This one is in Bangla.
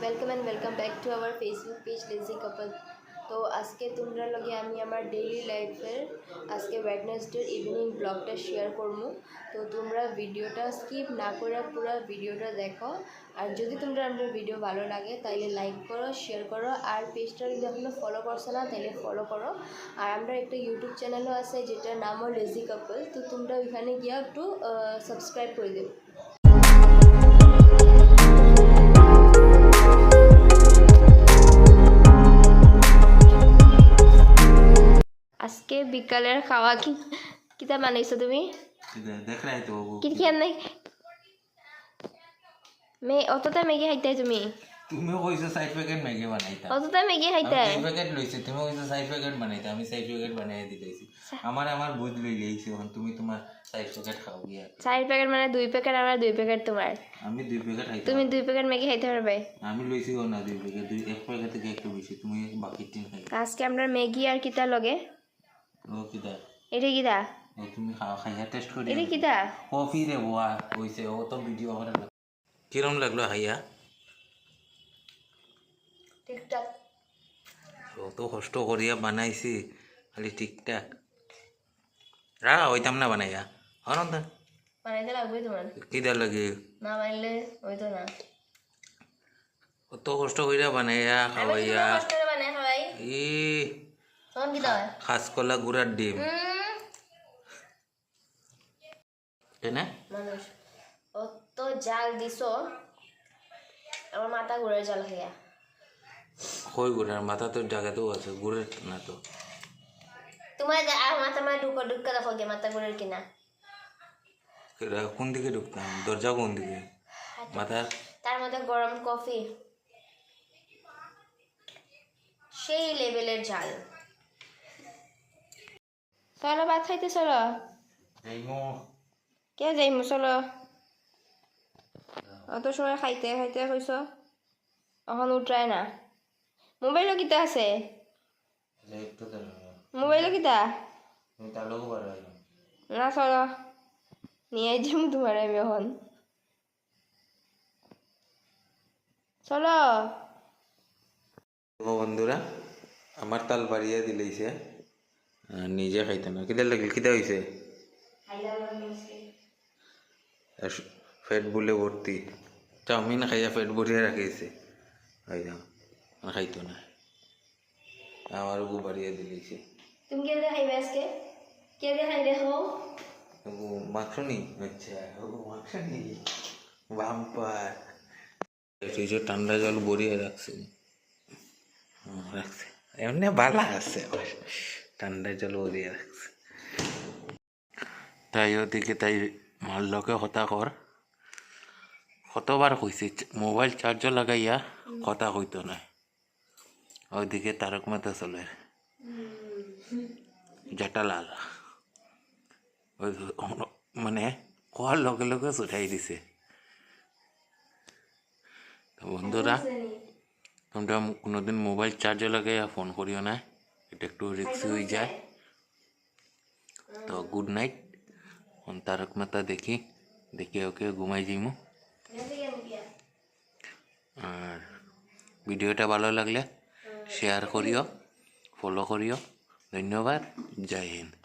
Welcome and welcome back to our Facebook page lazy couple তো আজকে তোমরা লগে আমি আমার ডেইলি লাইফের আজকে ওয়েডনেসডের ইভিনিং ব্লগটা শেয়ার করব। তো তোমরা ভিডিওটা স্কিপ না করে পুরো ভিডিওটা দেখো। আর যদি তোমরা আমাদের ভিডিও ভালো লাগে, তাইলে লাইক করো শেয়ার করো। আর পেজটা যদি এখনও ফলো করছ না, তাইলে ফলো করো। আর আমরা একটা ইউটিউব চ্যানেলও আছে, যেটার নামও লেজি কাপল তো তোমরা ওইখানে গিয়ে একটু সাবস্ক্রাইব করে দেবো। বিকালের খাওয়া কি কিতা বানাইছো তুমি? নাই মে অতটা মেগি খাইতে তুমি? তুমিও কইছো সাইড প্যাকেট ম্যাগি বানাইতা। অতটা মেগি আমি খাইতে দুই প্যাকেট লইছি তুমি কইছো সাইড প্যাকেট বানাইতা আমি সাইড প্যাকেট বানাই দিতেছি আমার আমার বুঝ লই লইছি এখন তুমি তোমার সাইড প্যাকেট খাও গিয়া চার প্যাকেট মানে দুই প্যাকেট আমার দুই প্যাকেট তোমার আমি দুই প্যাকেট খাইতাম তুমি দুই প্যাকেট খাইতে পারবে আমি লইছি না দুই প্যাকেট দুই এক প্যাকেট থেকে একটু বেশি তুমি বাকি তিন খাই। তো আজকে আমরা ম্যাগি আর কিতা লগে। এটা কিতা তুমি খাও খাইয়া টেস্ট করি এটা কিতা কফি রে বুয়া কইছে ও তো ভিডিও করে কিরম লাগল খাইয়া ঠিকঠাক অত কষ্ট করিয়া বানাইছি খালি ঠিকঠাক রা হইতাম না বানাইয়া। অনন্ত বানাইতে লাগবে তোমার কিদা লাগে? না বানাইলে হইতো না। অত কষ্ট করিয়া বানাইয়া খাওয়াইয়া কষ্ট করে বানাই খাওয়াই ই খাসকলা গুড়ার ডিম। অত জাল দিছো আমার মাথা জাল কই গুড়ার? মাথা তোর জায়গাতেও আছে গুড়ের না তো। তোমার যা- মাথা মানে ঢুকো ঢুকা দেখো গে মাথা ঘুরের কিনা। কোন দিকে ঢুকতাম? দরজা কোন দিকে? মাথার তার মধ্যে গরম কফি। সেই লেভেলের ঝাল চলো ভাত খাইতে চলো কে যাইমু চলো অত সময় খাইতে খাইতে কইস এখন উঠরাই না মোবাইলও কিতা আছে মোবাইল কিতা না চলো নিয়ে যাব তোমার আমি এখন চলো বন্ধুরা আমার তাল বাড়িয়া দিলেইছে। নিজে খাইতে না। কিদার লাগিল? কিদা হয়েছে ফেট বলে ভর্তি। চাউমিন খাইয়া ফেট ভরিয়া আর খাইতো না। আমার বউ বাড়িয়া দিলেইছে তুমি কে দিয়ে খাইবে আজকে? কে দিয়ে খাই দেখো আচ্ছা ও বাম্পার ঠান্ডা জল ভরিয়ে রাখছে রাখছে এমনি বালা আছে। আবার ঠান্ডা জল ভরিয়ে রাখছে তাই ওদিকে তাই মাল্লকে হতা কর। কতবার কইছে মোবাইল চার্জও লাগাইয়া কথা কইতো না। ওইদিকে তারক মাতা চলে। জেঠালাল ওই মানে কোয়ার লগে লগে ছুটাই দিছে। তো বন্ধুরা তোমরা কোনোদিন মোবাইল চার্জে লাগাইয়া ফোন করিও না। এটা একটু রিক্স হয়ে যায়। তো গুড নাইট তারক মাতা দেখি। দেখি ওকে ঘুমাই যাইমু আর ভিডিওটা ভালো লাগলে শেয়ার করিও ফলো করিও। ধন্যবাদ। জয় হিন্দ।